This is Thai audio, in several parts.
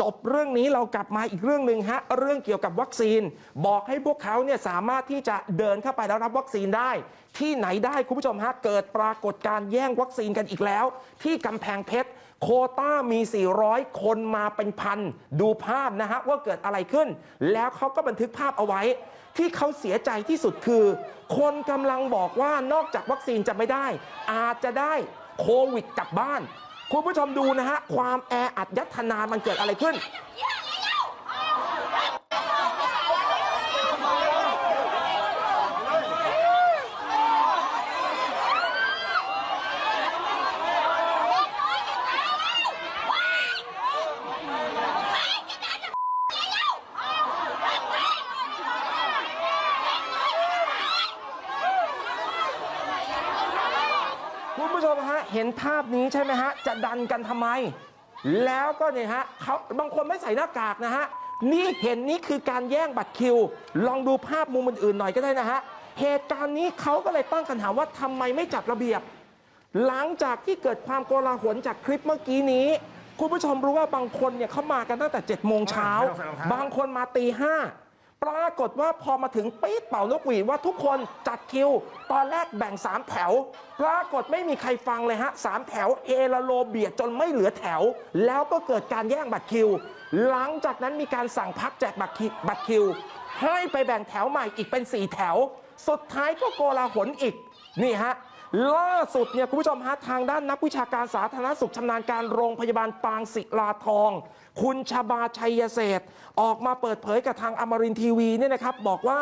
จบเรื่องนี้เรากลับมาอีกเรื่องหนึ่งฮะเรื่องเกี่ยวกับวัคซีน บอกให้พวกเขาเนี่ยสามารถที่จะเดินเข้าไปแล้วรับวัคซีนได้ ที่ไหนได้คุณผู้ชมฮะเกิดปรากฏการแย่งวัคซีนกันอีกแล้ว ที่กำแพงเพชรโคต้ามี 400 คนมาเป็นพัน ดูภาพนะฮะว่าเกิดอะไรขึ้น แล้วเขาก็บันทึกภาพเอาไว้ ที่เขาเสียใจที่สุดคือ คนกำลังบอกว่านอกจากวัคซีนจะไม่ได้ อาจจะได้โควิดกลับบ้าน คุณผู้ชมดูนะฮะความแออัดยัดธนานมันเกิดอะไรขึ้น คุณ ผู้ชมฮะเห็นภาพนี้ใช่ไหมฮะจะดันกันทำไม แล้วก็เนี่ยฮะเขาบางคนไม่ใส่หน้ากากนะฮะนี่เห็นนี่คือการแย่งบัตรคิว ลองดูภาพมุมอื่นๆหน่อยก็ได้นะฮะเหตุการณ์นี้เขาก็เลยตั้งคำถามว่าทำไมไม่จัดระเบียบ หลังจากที่เกิดความโกลาหลจากคลิปเมื่อกี้นี้ คุณผู้ชมรู้ว่าบางคนเนี่ยเขามากันตั้งแต่7จ็ดโมงเช้าบางคนมาตีห้า ปรากฏว่าพอมาถึงปี๊ดเป่านกหวีดว่าทุกคนจัดคิว ตอนแรกแบ่ง3แถว ปรากฏไม่มีใครฟังเลยฮะสามแถวเอละโลเบียดจนไม่เหลือแถว แล้วก็เกิดการแย่งบัตรคิว หลังจากนั้นมีการสั่งพักแจกบัตรคิวบัตรคิว ให้ไปแบ่งแถวใหม่อีกเป็น4แถว สุดท้ายก็โกลาหลอีกนี่ฮะ ล่าสุดเนี่ยคุณผู้ชมฮะทางด้านนักวิชาการสาธารณสุขชำนาญการโรงพยาบาลปางศิลาทอง คุณชบาชัยเศษออกมาเปิดเผยกับทางอมรินทีวีเนี่ยนะครับบอกว่า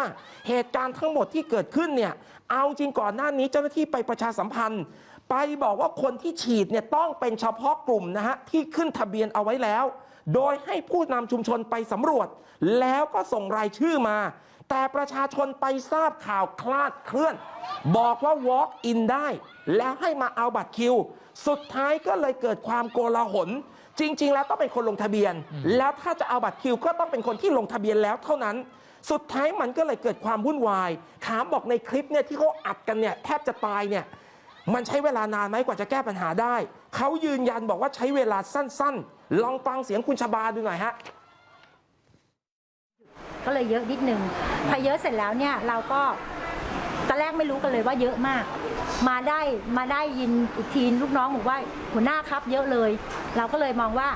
เหตุการณ์ทั้งหมดที่เกิดขึ้นเนี่ยเอาจริงก่อนหน้านี้เจ้าหน้าที่ไปประชาสัมพันธ์ ไปบอกว่าคนที่ฉีดเนี่ยต้องเป็นเฉพาะกลุ่มนะฮะที่ขึ้นทะเบียนเอาไว้แล้ว โดยให้ผู้นำชุมชนไปสำรวจ แล้วก็ส่งรายชื่อมา แต่ประชาชนไปทราบข่าวคลาดเคลื่อน บอกว่า walk in ได้ แล้วให้มาเอาบัตรคิว สุดท้ายก็เลยเกิดความโกลาหล จริง ๆ แล้วต้องเป็นคนลงทะเบียน แล้วถ้าจะเอาบัตรคิว ก็ต้องเป็นคนที่ลงทะเบียนแล้วเท่านั้นสุดท้ายมันก็เลยเกิดความวุ่นวาย ถามบอกในคลิปเนี่ยที่เขาอัดกันเนี่ยแทบจะตายเนี่ย มันใช้เวลานานไหมกว่าจะแก้ปัญหาได้ เขายืนยันบอกว่าใช้เวลาสั้นๆ ลองฟังเสียงคุณชบาดูหน่อยฮะก็เลยเยอะนิดนึงพอเยอะเสร็จแล้วเนี่ยเราก็ตอนแรกไม่รู้กันเลยว่าเยอะมาก มาได้มาได้ยินอีกทีลูกน้องบอกว่าหัวหน้าครับเยอะเลย เราก็เลยมองว่า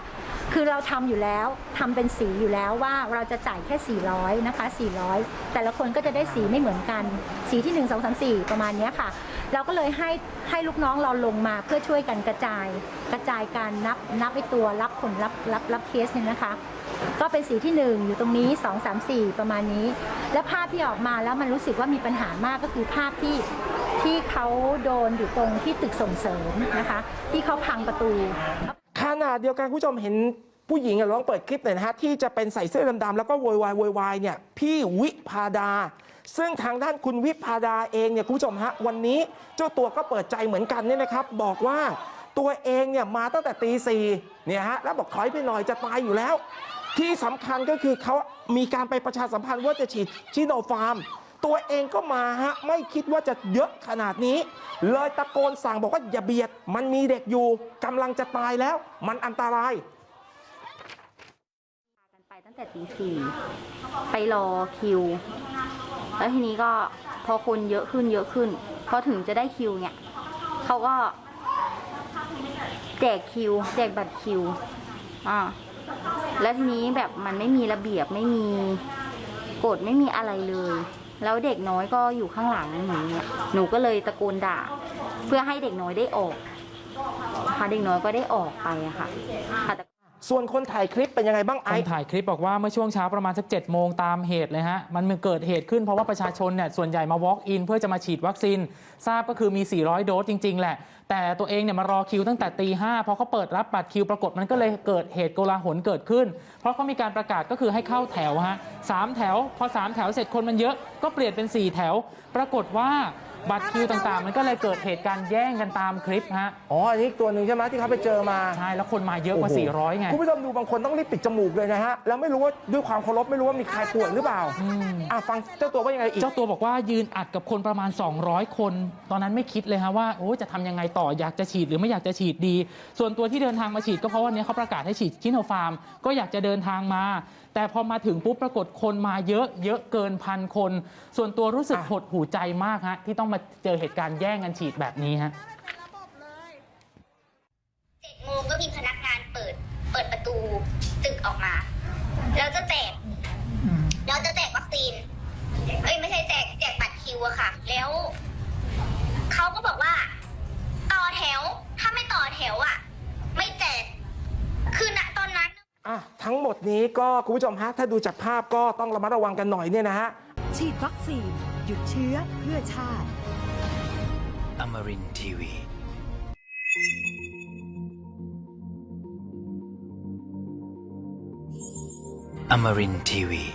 คือเราทำอยู่แล้วทำเป็นสีอยู่แล้วว่าเราจะจ่ายแค่ 400นะคะ400 แต่ละคนก็จะได้สีไม่เหมือนกัน สีที่ 1 2 3 4 ประมาณนี้ค่ะ เราก็เลยให้ให้ลูกน้องเราลงมาเพื่อช่วยกันกระจาย กระจายการนับนับไอตัวรับผลรับรับรับเคสเนี่ยนะคะ ก็เป็นสีที่ 1 อยู่ตรงนี้ 2 3 4 ประมาณนี้ และภาพที่ออกมาแล้วมันรู้สึกว่ามีปัญหามากก็คือภาพที่ที่เขาโดนอยู่ตรงที่ตึกส่งเสริมนะคะ ที่เขาพังประตู ขนาดเดียวกันคุณผู้ชมเห็นผู้หญิงอะลองเปิดคลิปหน่อยนะฮะที่จะเป็นใส่เสื้อดำๆแล้วก็โวยวายโวยวายเนี่ยพี่วิพาดา ซึ่งทางด้านคุณวิพาดาเองเนี่ยคุณผู้ชมฮะวันนี้เจ้าตัวก็เปิดใจเหมือนกันเนี่ยนะครับ บอกว่าตัวเองเนี่ยมาตั้งแต่ตีสี่เนี่ยฮะแล้วบอกถอยไปหน่อยจะตายอยู่แล้ว ที่สำคัญก็คือเขามีการไปประชาสัมพันธ์ว่าจะฉีดชิโนฟาร์ม ตัวเองก็มาฮะไม่คิดว่าจะเยอะขนาดนี้ เลยตะโกนสั่งบอกว่าอย่าเบียด มันมีเด็กอยู่กำลังจะตายแล้ว มันอันตรายกันไปตั้งแต่ตีสี่ไปรอคิว แล้วทีนี้ก็พอคนเยอะขึ้นเยอะขึ้นพอถึงจะได้คิวเนี่ยเขาก็แจกคิว แจกบัตรคิวอ่าแล้วทีนี้แบบมันไม่มีระเบียบไม่มีกฎไม่มีอะไรเลย แล้วเด็กน้อยก็อยู่ข้างหลังหนูเนี่ยหนูก็เลยตะโกนด่า เพื่อให้เด็กน้อยได้ออก ค่ะเด็กน้อยก็ได้ออกไปอะค่ะ ส่วนคนถ่ายคลิปเป็นยังไงบ้างคไอ้นถ่ายคลิปบอกว่าเมื่อช่วงเช้าประมาณสัก7จ็ดโมงตามเหตุเลยฮะ มันเกิดเหตุขึ้นเพราะว่าประชาชนเนี่ยส่วนใหญ่มา walk in เพื่อจะมาฉีดวัคซีน ทราบก็คือมี 400 โดสจริง ๆ แหละ แต่ตัวเองเนี่ยมารอคิวตั้งแต่ตีห้าพอเขาเปิดรับบัตรคิวปรากฏมันก็เลยเกิดเหตุโกลาหลเกิดขึ้น เพราะเขามีการประกาศก็คือให้เข้าแถวฮะสามแถว พอ3แถวเสร็จคนมันเยอะก็เปลี่ยนเป็น4แถว ปรากฏว่า บัตรคิวต่างๆ มันก็เลยเกิดเหตุการณ์แย่งกันตามคลิปฮะอ๋ออันนี้อีกตัวหนึ่งใช่ไหมที่เขาไปเจอมาใช่แล้วคนมาเยอะกว่าโโห400 ไง คุณผู้ชมดูบางคนต้องรีบปิดจมูกเลยนะฮะ แล้วไม่รู้ว่าด้วยความเคารพไม่รู้ว่ามีใครป่วยหรือเปล่าอืมอะฟังเจ้าตัวว่ายังไงอีก เจ้าตัวบอกว่ายืนอัดกับคนประมาณ 200 คน ตอนนั้นไม่คิดเลยฮะว่าโอ้จะทำยังไงต่ออยากจะฉีดหรือไม่อยากจะฉีดดี ส่วนตัวที่เดินทางมาฉีดก็เพราะวันนี้เขาประกาศให้ฉีดชิโนฟาร์ม ก็อยากจะเดินทางมา แต่พอมาถึงปุ๊บปรากฏคนมาเยอะเยอะเกินพันคน ส่วนตัวรู้สึกอะหดหูใจมากฮะที่ต้องมาเจอเหตุการณ์แย่งกันฉีดแบบนี้ฮะเจ็ดโมงก็มีพนักงานเปิด เปิดประตูตึกออกมา แล้วจะแจกแล้วจะแจกวัคซีนเอ้ยไม่ใช่แจกแจกบัตรคิวอะค่ะ แล้วเขาก็บอกว่า ต่อแถว ถ้าไม่ต่อแถวอะไม่แจกคือณตอนนั้นอะทั้งหมดนี้ก็คุณผู้ชมฮะถ้าดูจากภาพก็ต้องระมัดระวังกันหน่อยเนี่ยนะฮะฉีดวัคซีนหยุดเชื้อเพื่อชาติ Amarin TV. Amarin TV.